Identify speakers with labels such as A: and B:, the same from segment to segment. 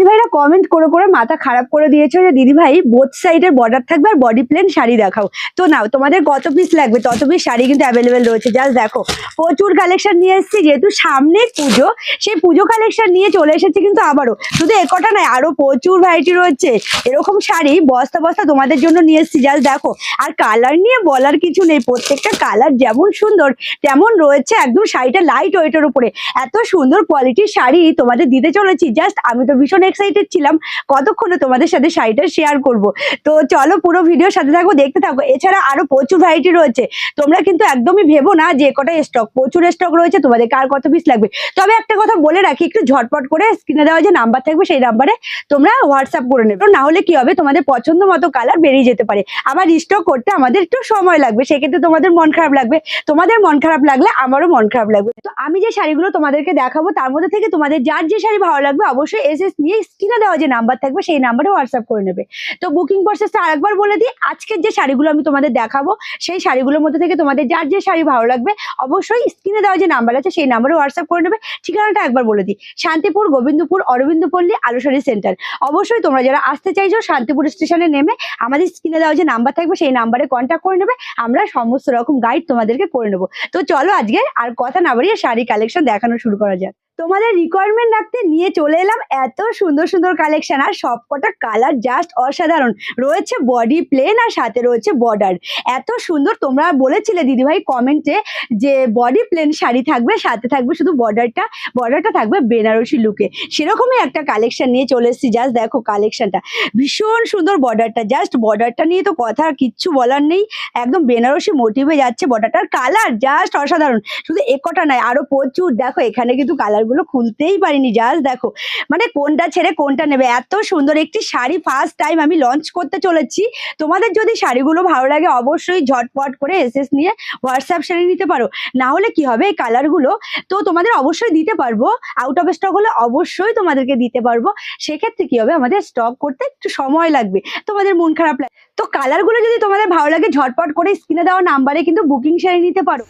A: দিদিভাইরা comment করে করে মাথা খারাপ করে দিয়েছে যে দিদিভাই বোথ সাইডের বর্ডার থাকবে আর বডি প্লেন শাড়ি দেখাও। তো নাও, তোমাদের কত পিস লাগবে? তত পিস শাড়ি কিন্তু অ্যাভেলেবেল রয়েছে। জাস্ট দেখো, প্রচুর কালেকশন নিয়ে এসেছি, যেহেতু সামনে পুজো, সেই পুজো কালেকশন নিয়ে চলে এসেছি কিন্তু আবারও। শুধু এ কটা নয়, আরও প্রচুর ভ্যারাইটি রয়েছে। এরকম শাড়ি বস্তা বস্তা তোমাদের জন্য নিয়ে এসেছি জাস্ট দেখো। আর কালার নিয়ে বলার কিছু নেই, প্রত্যেকটা কালার যেমন সুন্দর, তেমন রয়েছে একদম শাড়িটা লাইট ওয়েটের উপরে। এত সুন্দর কোয়ালিটির শাড়ি তোমাদের দিতে চলেছি। জাস্ট আমি তো ভীষণ এক্সাইটেড ছিলাম। কতক্ষণে তোমাদের সাথে শাড়িটা শেয়ার করব? তো চলো পুরো ভিডিওর সাথে থাকো, দেখতে থাকো। এছাড়া আরও প্রচুর ভ্যারাইটি রয়েছে। তোমরা কিন্তু একদমই ভেবো না যে কটা স্টক প্রচুর স্টক রয়েছে, তোমাদের কার কত পিস লাগবে। তবে একটা কথা বলে রাখি, একটু ঝটপট করে স্ক্রিনে দেওয়া যে নাম্বার থাকবে, সেই নাম্বারে তোমরা হোয়াটসঅ্যাপ করে নেবে। না হলে কি হবে, তোমাদের পছন্দ মতো কালার বেরিয়ে যেতে পারে। আবার স্টক করতে আমাদের একটু সময় লাগবে, সেক্ষেত্রে তোমাদের মন খারাপ লাগবে। তোমাদের মন খারাপ লাগলে আমারও মন খারাপ লাগবে। তো আমি যে শাড়িগুলো তোমাদেরকে দেখাবো, তার মধ্যে থেকে তোমাদের যার যে শাড়ি ভালো লাগবে, অবশ্যই এস এস নিয়ে স্ক্রিনে দেওয়া যে নাম্বার থাকবে সেই নাম্বারে হোয়াটসঅ্যাপ করে নেবে। তো বুকিং প্রসেসটা আরেকবার বলে দিই, আজকের যে শাড়িগুলো আমি তোমাদের দেখাবো, সেই শাড়িগুলোর মধ্যে থেকে তোমাদের যার যে শাড়ি ভালো লাগবে, অবশ্যই স্ক্রিনে দেওয়া যে নাম্বার আছে সেই নাম্বারে হোয়াটসঅ্যাপ করে নেবে। ঠিকানাটা একবার বলে দিই, শান্তিপুর, গোবিন্দপুর, অরবিন্দপল্লী আলুসারি সেন্টার অবশ্যই তোমরা যারা আসতে চাইছো, শান্তিপুর স্টেশনে নেমে আমাদের স্ক্রিনে দেওয়া যে নাম্বার থাকবে সেই নাম্বারে কন্ট্যাক্ট করে নেবে, আমরা সমস্ত রকম গাইড তোমাদেরকে করে নেব। তো চলো আজকে আর কথা না বাড়িয়ে শাড়ি কালেকশন দেখানো শুরু করা যাক। তোমাদের রিকোয়ারমেন্ট রাখতে নিয়ে চলে এলাম। এত সুন্দর সুন্দর কালেকশন আর সবকটা কালার জাস্ট অসাধারণ। রয়েছে বডি প্লেন আর সাথে রয়েছে বর্ডার এত সুন্দর তোমরা বলেছিলে দিদিভাই কমেন্টে যে বডি প্লেন শাড়ি থাকবে, সাথে থাকবে শুধু বর্ডারটা বর্ডারটা থাকবে বেনারসি লুকে সেরকমই একটা কালেকশন নিয়ে চলে এসেছি জাস্ট দেখো কালেকশনটা ভীষণ সুন্দর বর্ডারটা জাস্ট বর্ডারটা নিয়ে তো কথা আর কিচ্ছু বলার নেই। একদম বেনারসি মোটিভে যাচ্ছে বর্ডারটার কালার জাস্ট অসাধারণ। শুধু এ কটা নয়, আরও প্রচুর। দেখো এখানে কিন্তু কালারগুলো খুলতেই পারিনি জাস্ট দেখো। মানে কোনটা ছেড়ে কোনটা নেবে? এত সুন্দর একটি শাড়ি ফার্স্ট টাইম আমি লঞ্চ করতে চলেছি। তোমাদের যদি শাড়িগুলো ভালো লাগে অবশ্যই ঝটপট করে এসএস নিয়ে হোয়াটসঅ্যাপ শাড়ি নিতে পারো। না হলে কি হবে? এই কালারগুলো তো তোমাদের অবশ্যই দিতে পারব। আউট অফ স্টক হলে অবশ্যই তোমাদেরকে দিতে পারব। সেক্ষেত্রে কি হবে? আমাদের স্টক করতে একটু সময় লাগবে। তোমাদের মন খারাপ লাগে তো কালারগুলো যদি তোমাদের ভালো লাগে ঝটপট করে স্ক্রিনে দেওয়া নাম্বারে কিন্তু বুকিং শাড়ি নিতে পারো।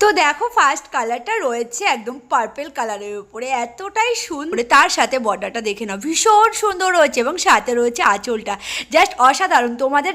B: তো দেখো ফার্স্ট কালারটা রয়েছে একদম পার্পেল কালারের উপরে। এতটাই সুন্দর তার সাথে বর্ডারটা দেখে নাও। ভীষণ সুন্দর রয়েছে এবং সাথে রয়েছে আঁচলটা। জাস্ট অসাধারণ। তোমাদের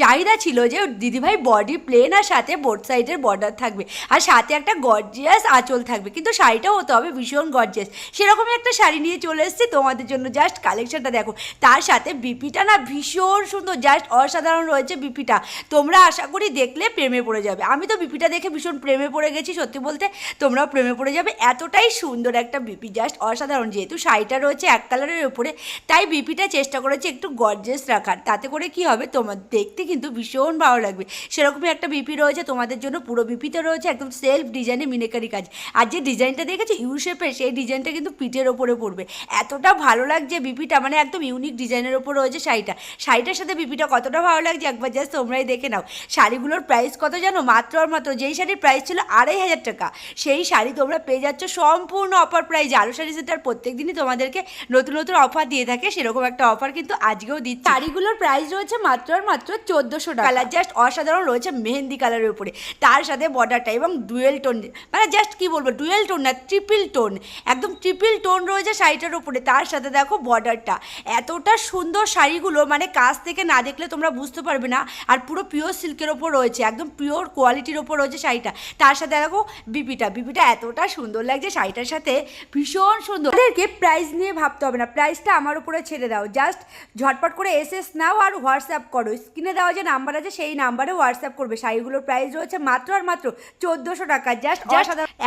B: চাহিদা ছিল যে দিদিভাই বডি প্লেন আর সাথে বোর্ড সাইডের বর্ডার থাকবে। আর সাথে একটা গর্জিয়াস আঁচল থাকবে। কিন্তু শাড়িটাও হতে হবে ভীষণ গর্জিয়াস সেরকমই একটা শাড়ি নিয়ে চলে এসেছি তোমাদের জন্য। জাস্ট কালেকশনটা দেখো। তার সাথে বিপিটা না ভীষণ সুন্দর। জাস্ট অসাধারণ রয়েছে বিপিটা। তোমরা আশা করি দেখলে প্রেমে পড়ে যাবে। আমি তো বিপিটা দেখে ভীষণ প্রেমে পড়ে গেছি, সত্যি বলতে তোমরাও প্রেমে পড়ে যাবে। এতটাই সুন্দর একটা বিপি জাস্ট অসাধারণ। যেহেতু শাড়িটা রয়েছে এক কালারের উপরে, তাই বিপিটা চেষ্টা করেছি একটু গর্জেস রাখার। তাতে করে কি হবে, তোমার দেখতে কিন্তু ভীষণ ভালো লাগবে। সেরকমই একটা বিপি রয়েছে, তোমাদের জন্য পুরো বিপিতে রয়েছে, একদম সেলফ ডিজাইনে মিনেকারি কাজ। আর যে ডিজাইনটা দেখেছ ইউ শেপের সেই ডিজাইনটা কিন্তু পিঠের ওপরে পড়বে। এতটা ভালো লাগছে বিপিটা মানে একদম ইউনিক ডিজাইনের ওপর রয়েছে শাড়িটা। শাড়িটার সাথে বিপিটা কতটা ভালো লাগছে, একবার জাস্ট তোমরাই দেখে নাও। শাড়িগুলোর প্রাইস কত জানো? মাত্র আর মাত্র, যেই শাড়ির প্রাইস ছিল আড়াই হাজার টাকা। সেই শাড়ি তোমরা পেয়ে যাচ্ছ সম্পূর্ণ অফার প্রাইজে আরও শাড়ি সেন্টার প্রত্যেক দিনই তোমাদেরকে নতুন নতুন অফার দিয়ে থাকে সেরকম একটা অফার কিন্তু আজকেও দিচ্ছে। শাড়িগুলোর প্রাইস রয়েছে মাত্র আর মাত্র চোদ্দোশো টাকা। কালার জাস্ট অসাধারণ রয়েছে মেহেন্দি কালারের উপরে। তার সাথে বর্ডারটা এবং ডুয়েল টোন মানে জাস্ট কি বলব ডুয়েল টোন না ট্রিপল টোন একদম ট্রিপল টোন রয়েছে শাড়িটার উপরে। তার সাথে দেখো বর্ডারটা এতটা সুন্দর শাড়িগুলো মানে কাছ থেকে না দেখলে তোমরা বুঝতে পারবে না। আর পুরো পিওর সিল্কের ওপর রয়েছে একদম পিওর কোয়ালিটির ওপর রয়েছে শাড়িটা। তার সাথে দেখো বিপিটা। বিপিটা এতটা সুন্দর লাগছে শাড়িটার সাথে ভীষণ সুন্দর। তাদেরকে প্রাইস নিয়ে ভাবতে হবে না প্রাইসটা আমার উপরে ছেড়ে দাও। জাস্ট ঝটপট করে এস এস নাও আর হোয়াটসঅ্যাপ করো। স্ক্রিনে দেওয়া যে নাম্বার আছে সেই নাম্বারে হোয়াটসঅ্যাপ করবে। শাড়িগুলোর প্রাইস রয়েছে মাত্র আর মাত্র চোদ্দোশো টাকা। জাস্ট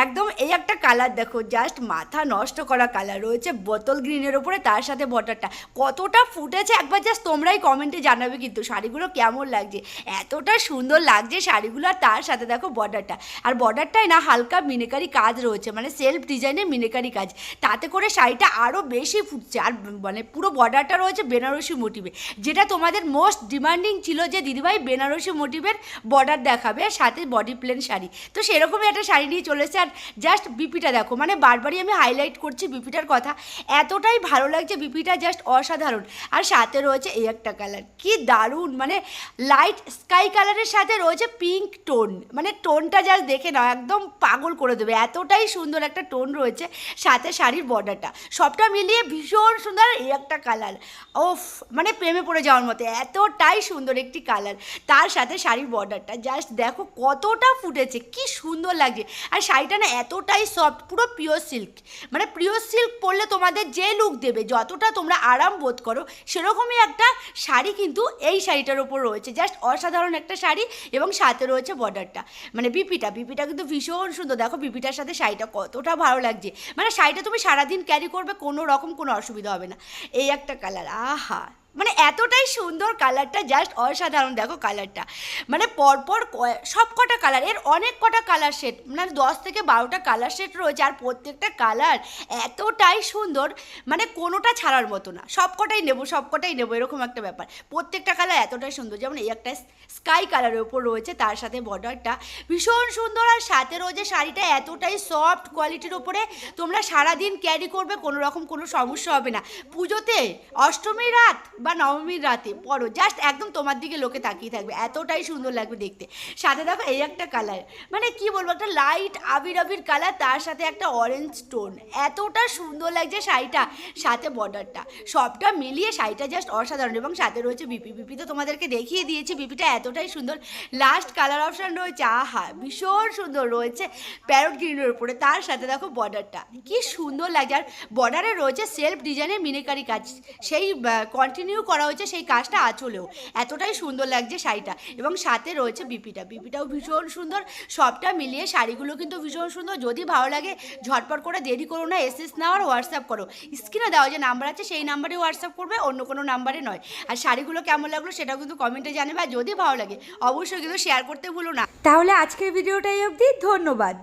B: একদম এই একটা কালার দেখো জাস্ট মাথা নষ্ট করা কালার রয়েছে বোতল গ্রিনের ওপরে তার সাথে বটারটা কতটা ফুটেছে একবার জাস্ট তোমরাই কমেন্টে জানাবে কিন্তু শাড়িগুলো কেমন লাগছে। এতটা সুন্দর লাগছে শাড়িগুলো আর তার সাথে দেখো বর্ডারটা আর বর্ডারটাই না হালকা মিনেকারি কাজ রয়েছে মানে সেলফ ডিজাইনের মিনেকারি কাজ। তাতে করে শাড়িটা আরও বেশি ফুটছে, আর মানে পুরো বর্ডারটা রয়েছে বেনারসি মোটিভে যেটা তোমাদের মোস্ট ডিমান্ডিং ছিল যে দিদিভাই বেনারসি মোটিভের বর্ডার দেখাবে, আর সাথে বডি প্লেন শাড়ি। তো সেরকমই একটা শাড়ি নিয়ে চলেছে আর জাস্ট বিপিটা দেখো মানে বারবারই আমি হাইলাইট করছি বিপিটার কথা। এতটাই ভালো লাগছে বিপিটা জাস্ট অসাধারণ। আর সাথে রয়েছে এই একটা কালার কি দারুণ মানে লাইট স্কাই কালারের সাথে রয়েছে পিঙ্ক টোন মানে টোনটা জাস্ট দেখে নাও, একদম পাগল করে দেবে। এতটাই সুন্দর একটা টোন রয়েছে, সাথে শাড়ির বর্ডারটা। সবটা মিলিয়ে ভীষণ সুন্দর এই একটা কালার ওফ মানে প্রেমে পড়ে যাওয়ার মতো, এতটাই সুন্দর একটি কালার তার সাথে শাড়ির বর্ডারটা জাস্ট দেখো কতটা ফুটেছে, কি সুন্দর লাগছে। আর শাড়িটা না এতটাই সফট পুরো পিওর সিল্ক মানে পিওর সিল্ক পরলে তোমাদের যে লুক দেবে, যতটা তোমরা আরাম বোধ করো, সেরকমই একটা শাড়ি কিন্তু এই শাড়িটার ওপর রয়েছে। জাস্ট অসাধারণ একটা শাড়ি এবং সাথে রয়েছে বর্ডারটা। মানে বিপিটা বিপিটা কিন্তু ভীষণ সুন্দর। দেখো পিপিটার সাথে শাড়িটা কতটা ভালো লাগছে। মানে শাড়িটা তুমি সারাদিন ক্যারি করবে, কোনো রকম কোনো অসুবিধা হবে না। এই একটা কালার আহা! মানে এতটাই সুন্দর কালারটা জাস্ট অসাধারণ, দেখো কালারটা মানে পরপর সব কটা কালারের অনেক কটা কালার সেট মানে দশ থেকে বারোটা কালার সেট রয়েছে, আর প্রত্যেকটা কালার এতটাই সুন্দর মানে কোনোটা ছাড়ার মতো না। সব কটাই নেব, সব কটাই নেব, এরকম একটা ব্যাপার। প্রত্যেকটা কালার এতটাই সুন্দর, যেমন এই একটা স্কাই কালারের ওপর রয়েছে, তার সাথে বর্ডারটা ভীষণ সুন্দর, আর সাথে রয়েছে শাড়িটা এতটাই সফট কোয়ালিটির ওপরে তোমরা সারাদিন ক্যারি করবে, কোনো রকম কোনো সমস্যা হবে না। পুজোতে অষ্টমীর রাত বা নবমীর রাতে পরো জাস্ট একদম তোমার দিকে লোকে তাকিয়ে থাকবে, এতটাই সুন্দর লাগবে দেখতে। সাথে দেখো এই একটা কালার মানে কি বলব, একটা লাইট আবির আবির কালার তার সাথে একটা অরেঞ্জ টোন এতটা সুন্দর লাগছে শাড়িটা, সাথে বর্ডারটা সবটা মিলিয়ে শাড়িটা জাস্ট অসাধারণ, এবং সাথে রয়েছে বিপি বিপি তো তোমাদেরকে দেখিয়ে দিয়েছি বিপিটা এতটাই সুন্দর। লাস্ট কালার অপশান রয়েছে, আহা, ভীষণ সুন্দর রয়েছে প্যারট গ্রিনের উপরে, তার সাথে দেখো বর্ডারটা কি সুন্দর লাগছে আর বর্ডারে রয়েছে সেলফ ডিজাইনের মিনিকারি কাজ, সেই কন্টিনিউ করা হয়েছে, সেই কাজটা আঁচলেও এতটাই সুন্দর লাগছে শাড়িটা। এবং সাথে রয়েছে বিপিটা। বিপিটাও ভীষণ সুন্দর। সবটা মিলিয়ে শাড়িগুলো কিন্তু ভীষণ সুন্দর। যদি ভালো লাগে, ঝটপট করে দেরি করো না, এসএস নাও আর হোয়াটসঅ্যাপ করো। স্ক্রিনে দেওয়া যে নাম্বার আছে, সেই নাম্বারে হোয়াটসঅ্যাপ করবে, অন্য কোনো নাম্বারে নয়। আর শাড়িগুলো কেমন লাগল, সেটাও কিন্তু কমেন্টে জানাবে। আর যদি ভালো লাগে, অবশ্যই কিন্তু শেয়ার করতে ভুলো না।
A: তাহলে আজকের ভিডিওটাই অবধি। ধন্যবাদ।